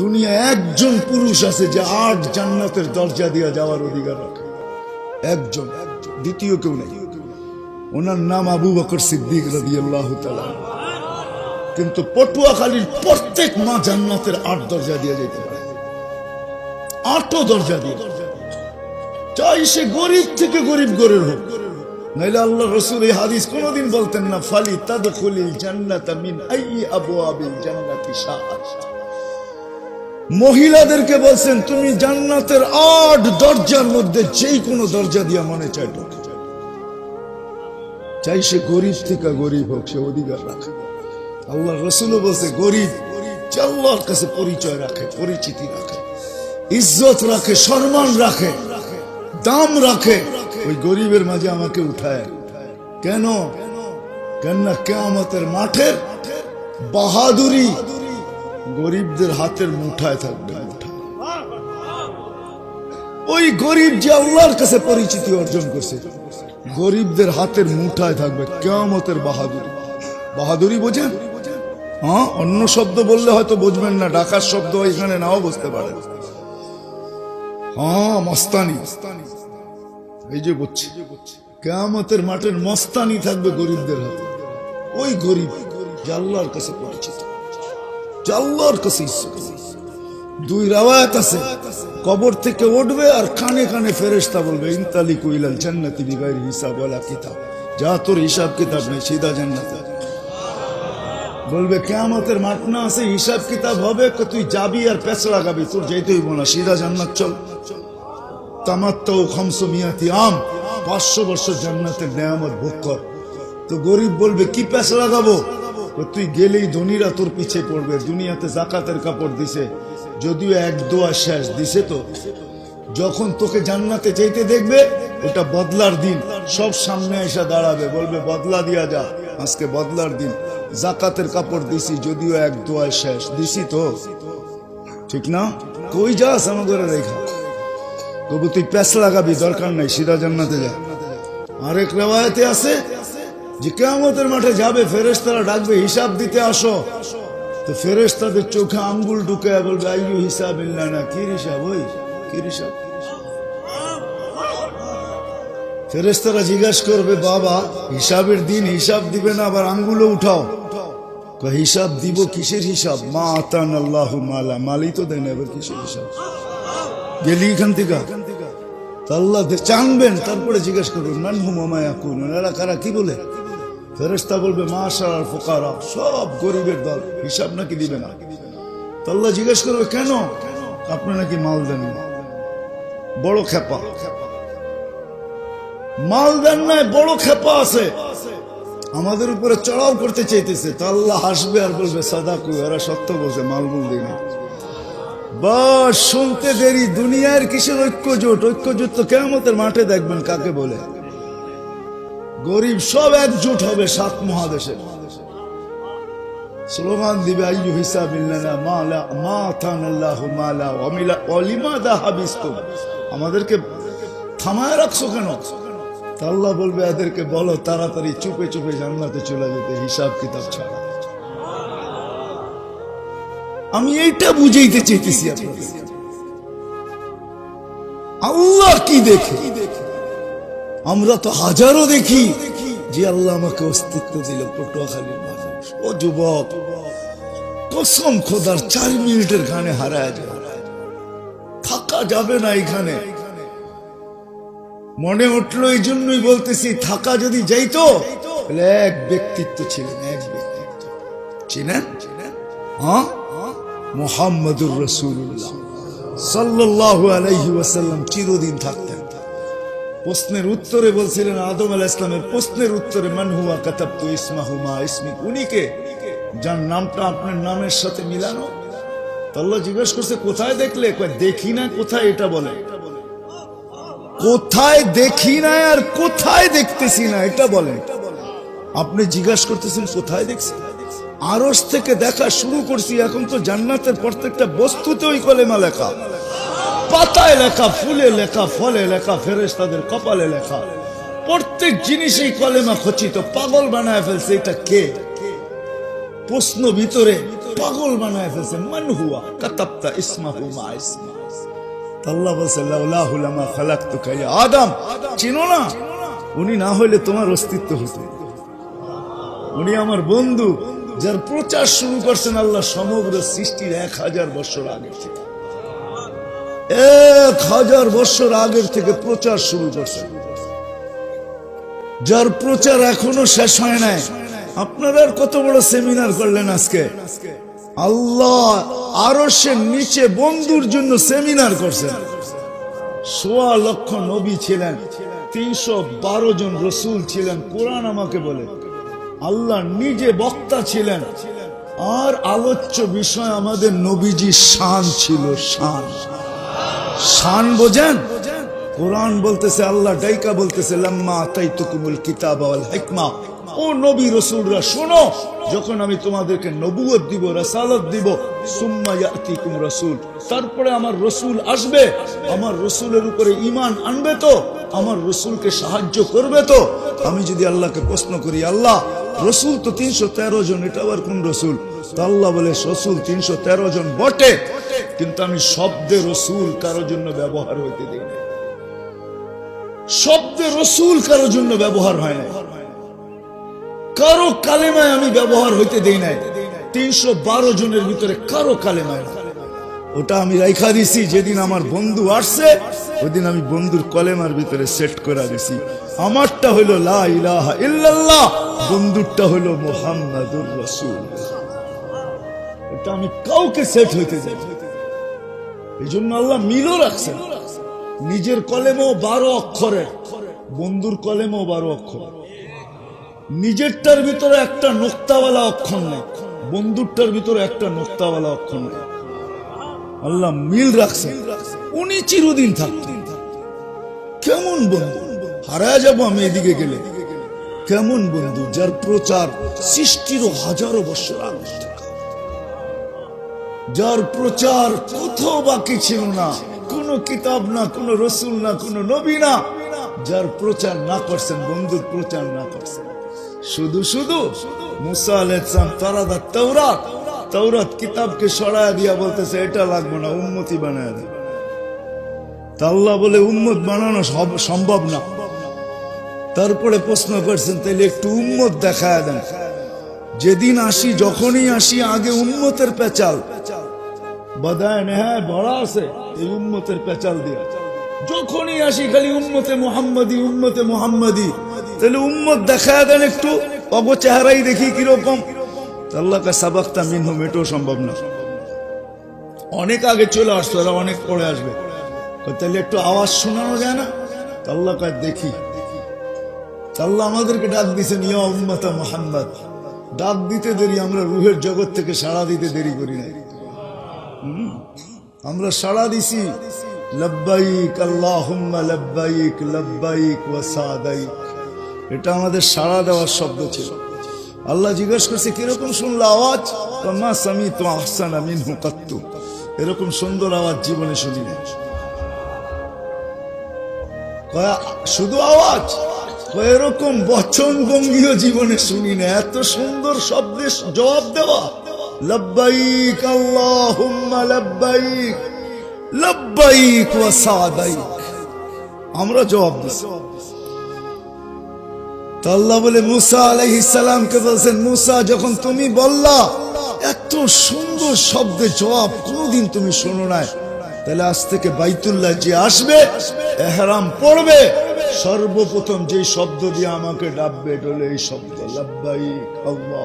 দুনিয়া একজন পুরুষ আছে যে আট জান্নাতের দরজা দিয়ে যাওয়ার অধিকার রাখে। একজন দ্বিতীয় কেউ নেই। ওনার নাম আবু বকর সিদ্দিক রাজি আল্লাহ কিন্তু পটুয়াখালীর প্রত্যেক মা জান্নাতের আট দরজা দিয়ে যেতে পারে। আটও দরজা দিয়ে। চাই সে গরিব থেকে গরিব গরের হোক। নাইলে আল্লাহ রসুল এই হাদিস কোনোদিন বলতেন না, ফালি তাদখুলিল জান্নাত মিন আই আবু আবিল জান্নাতি শাআত। মহিলাদেরকে বলছেন, তুমি জান্নাতের আট দরজার মধ্যে যেই কোনো দরজা দিয়া মনে চাই চাই সে গরিব থেকে গরিব হোক, সে অধিকার রাখে। আল্লাহ রসুলও বলছে, গরিব, যে আল্লাহর কাছে পরিচয় রাখে, পরিচিতি রাখে, ইজ্জত রাখে, সম্মান রাখে, দাম রাখে, ওই গরিবের মাঝে আমাকে উঠায়। কেন কেন? কেননা কেয়ামতের মাঠের বাহাদুরি গরিবদের হাতের মুঠায় থাকবে ওই গরিব যে আল্লাহর কাছে পরিচিতি অর্জন করছে, গরিবদের হাতের মুঠায় থাকবে, কেয়ামতের বাহাদুরি। বাহাদুরি বোঝেন? হ্যাঁ অন্য শব্দ বললে হয়তো বুঝবেন না, ডাকার শব্দ এখানে নাও বুঝতে পারেন। হ্যাঁ মস্তানি। এই যে বুঝছি। কেয়ামতের মাঠের মস্তানি থাকবে গরিবদের হাতে। ওই গরিব যে আল্লাহর কাছে পরিচিত। যে আল্লাহর দুই রাওয়ায়াত আছে, কবর থেকে উঠবে আর কানে কানে ফেরেশতা বলবে ইনতালি কুইলাল জান্নাতি বিগাইর হিসাব ওয়ালা কিতাব। যা তোর হিসাব কিতাব নেই, সিধা জান্নাতে বলবে, কেয়ামতের মাঠ না আছে, হিসাব কিতাব হবে তুই যাবি আর পেছ লাগাবি, তোর যেতে হইব না, সিধা জান্নাত চল। তামাত্তাও খামসো মিয়াতি আম, পাঁচশো বছর জান্নাতের নেয়ামত ভোগ কর। তো গরিব বলবে, কি পেছ লাগাবো? তুই গেলেই ধনীরা তোর পিছে পড়বে, দুনিয়াতে জাকাতের কাপড় দিছে। যদিও এক দোয়া শেষ, দিছে তো। যখন তোকে জান্নাতে যেতে দেখবে, ওটা বদলার দিন। সব সামনে এসে দাঁড়াবে, বলবে, বদলা দিয়া যা, আজকে বদলার দিন। জাকাতের কাপড় দিছি, যদিও এক দোয়া শেষ, দিছি তো। ঠিক না? কই যাস আমাদের রেখা? তবু তুই প্যাস লাগাবি, দরকার নাই, সিধা জান্নাতে যা। আরেক রেওয়ায়তে আছে যে কেয়ামতের মাঠে যাবে, ফেরেশতারা ডাকবে, হিসাব দিতে আসো। তো ফেরেশতাদের চোখে আঙ্গুল ঢুকে বলবে, আইয়ু হিসাব না, কি হিসাব ওই? কি হিসাব? ফেরেশতারা জিজ্ঞাসা করবে, বাবা, হিসাবের দিন, হিসাব দিবে না, আবার আঙ্গুলও উঠাও। হিসাব দিব কিসের হিসাব? মা আতান আল্লাহ মালা মালি তো দেন এবার কিসের হিসাব? গেলি এখান থেকে? আল্লাহ জানবেন, তারপরে জিজ্ঞেস করবেন মান কোন এরা কারা, কি বলে? ফেরেস্তা বলবে মাশার ফোকারা, সব গরিবের দল, হিসাব নাকি দিবে না? তা আল্লাহ জিজ্ঞেস করবে, কেন? আপনি নাকি মাল দেন না? বড় খেপা। মাল দেন নাই, বড় খেপা আছে। আমাদের উপরে চড়াও করতে চাইতেছে। তা হাসবে আর বলবে, সাদাকু এরা সত্য বলছে, মাল বল দিনি বাস, শুনতে দেরি। দুনিয়ার কিসের ঐক্যজোট? ঐক্যজোট তো কেমতের মাঠে দেখবেন, কাকে বলে? গরিব সব একজোট হবে সাত মহাদেশে। স্লোগান দিবে, আইয়ু হিসাব আমাদেরকে থামায় রাখছো কেন? তা আল্লাহ বলবে, এদেরকে বলো, তাড়াতাড়ি চুপে চুপে জান্নাতে চলে যেতে, হিসাব কিতাব ছাড়া। আমি এইটা বুঝাইতে চাইতেছি আল্লাহ কি দেখে? আমরা তো হাজারো দেখি যে আল্লাহ আমাকে অস্তিত্ব দিল পটুয়াখালীর মানুষ। ও যুবক, কসম খোদার চার মিনিটের গানে হারায় যায় থাকা যাবে না এখানে। মনে উঠল এই জন্যই বলতেছি, থাকা যদি যাইতো এক ব্যক্তিত্ব ছিলেন, এক ব্যক্তিত্ব। চিনেন? হ্যাঁ? মোহাম্মদুর রসুল্লাহ সাল্লাল্লাহু আলাইহি ওয়াসাল্লাম চিরদিন থাকতেন। প্রশ্নের উত্তরে বলছিলেন আদম আলাহ ইসলামের প্রশ্নের উত্তরে মানহুয়া কাতাবতু ইসমাহুমা ইসমি উনিকে যার নামটা আপনার নামের সাথে মিলানো। তো আল্লাহ জিজ্ঞেস করছে, কোথায় দেখলে? দেখি না কোথায় এটা বলে। কোথায় দেখি না আর কোথায় দেখতেছি না এটা বলেন আপনি জিজ্ঞাসা করতেছেন, কোথায় দেখছি? আরস থেকে দেখা শুরু করছি, এখন তো জান্নাতের প্রত্যেকটা বস্তুতে ওই কলেমা লেখা। পাতায় লেখা, ফুলে লেখা, ফলে লেখা ফেরেস তাদের কপালে লেখা। প্রত্যেক জিনিসেই কলেমা খচিত, পাগল বানায় ফেলছে, এটা কে? প্রশ্ন ভিতরে পাগল বানায় ফেলছে, মান হুয়া? কাতাবতা ইসমাহু মা ইসমা আল্লাহ বলছে লামা খালাকতুকা ইয়া আদম। চিনো না? উনি না হইলে তোমার অস্তিত্ব উনি আমার বন্ধু, যার প্রচার শুরু করছেন আল্লাহ সমগ্র সৃষ্টির এক হাজার বছর আগে। থেকে এক হাজার বছর আগের থেকে প্রচার শুরু করছেন যার প্রচার এখনও শেষ হয় নাই। আপনারা কত বড় সেমিনার করলেন আজকে? আল্লাহ আরও সে নিচে বন্ধুর জন্য সেমিনার করছেন। সোয়া লক্ষ নবী ছিলেন, তিনশো বারো জন রসুল ছিলেন, কোরআন আমাকে বলে। আল্লাহ নিজে বক্তা ছিলেন। আর আলোচ্য বিষয় আমাদের নবীজি শান ছিল, শান। শান বোঝেন? কোরআন বলতেছে, আল্লাহ ডাইকা বলতেছে, লাম্মা আতাইতুকুমুল কিতাব ওয়াল হিকমা। ও নবী রাসূলরা, শোনো, যখন আমি তোমাদেরকে নবুয়ত দিব, রাসালত দিব রাসূল, তারপরে আমার রসুল আসবে, আমার রসুলের উপরে ঈমান আনবে তো, আমার রসুলকে সাহায্য করবে তো। আমি যদি আল্লাহকে প্রশ্ন করি, আল্লাহ রসুল তো তিনশো তেরো জন এটা আবার কোন রসুল? আল্লাহ বলে, রসুল তিনশো তেরো জন বটে, কিন্তু আমি শব্দে রসুল কারোর জন্য ব্যবহার হইতে দিই না শব্দে রসুল কারোর জন্য ব্যবহার হয় না কারও কালেমায় আমি ব্যবহার হইতে দেই নাই। তিনশো বারো জনের ভিতরে কারও কালেমায় না। ওটা আমি রাইখা দিছি, যেদিন আমার বন্ধু আসছে ওইদিন আমি বন্ধুর কলেমার ভিতরে সেট করা দিছি। আমারটা হইল লা বন্ধুরটা হইল মোহাম্মদুর রসুল। এটা আমি কাউকে সেট হইতে যাই এই জন্য আল্লাহ মিলও রাখছেন। নিজের কলেমও বারো অক্ষরের বন্ধুর কলেমও বারো অক্ষর। নিজেরটার ভিতরে একটা নোক্তাওয়ালা অক্ষর নেই বন্ধুরটার ভিতরে একটা নোক্তাওয়ালা অক্ষর নেই। আল্লাহ মিল রাখছেন। উনি চিরদিন থাকতেন কেমন বন্ধু? হারায় যাব আমি এদিকে গেলে। কেমন বন্ধু যার প্রচার সৃষ্টিরও হাজারো বছর আগে? যার প্রচার কোথাও বাকি ছিল না, কোন কিতাব না, কোন রসুল না, কোন নবী না। যার প্রচার না করছেন, বন্ধুর প্রচার না করছেন। শুধু শুধু সম্ভব না। তারপরে প্রশ্ন করছেন তাহলে একটু উম্মত দেখায় দেন। যেদিন আসি, যখনই আসি, আগে উম্মতের পেচাল। বাদায় নেহায় বড়া আছে, এই উম্মতের পেচাল দিয়ে। যখনই আসি, খালি উম্মতে মোহাম্মদি উম্মতে মোহাম্মদি। তাহলে উম্মত দেখায় দেন একটু অব চেহারাই দেখি কীরকম। আল্লাহকে সাবাক্তা মিনহুম, এটাও সম্ভব না। অনেক আগে চলে আসতো, এরা অনেক পরে আসবে। তাহলে একটু আওয়াজ শোনানো যায় না? তো আল্লাহ দেখি। আল্লাহ আমাদেরকে ডাক দিছেন ইয়া মোহাম্মদ। ডাক দিতে দেরি আমরা রুহের জগৎ থেকে সাড়া দিতে দেরি করি হুম, আমরা সাড়া দিছি লব্বাইক লব্বাইক লব্বাইক এটা আমাদের সাড়া দেওয়ার শব্দ ছিল। আল্লাহ জিজ্ঞেস করছে কীরকম শুনলো আওয়াজ? মা সামি তো আহসান মিনহু কাত্তু। এরকম সুন্দর আওয়াজ জীবনে শুনি। শুধু আওয়াজ? এরকম বচন ভঙ্গিও জীবনে শুনি না। এত সুন্দর শব্দে জবাব দেওয়া। লব্বাইক, আল্লাহুম্মা লব্বাইক লব্বাইক ওয়া আমরা জবাব দিছি তো আল্লাহ বলে, মুসা আলাইহিস সালামকে বলছেন, মুসা, যখন তুমি বললা, এত সুন্দর শব্দে জবাব কোনোদিন তুমি শোনো নাই। তাহলে আজ থেকে বাইতুল্লাহ যে আসবে, এহরাম পড়বে সর্বপ্রথম যে শব্দ দিয়ে আমাকে ডাববে ডলে এই শব্দ লাভবাই খাওয়া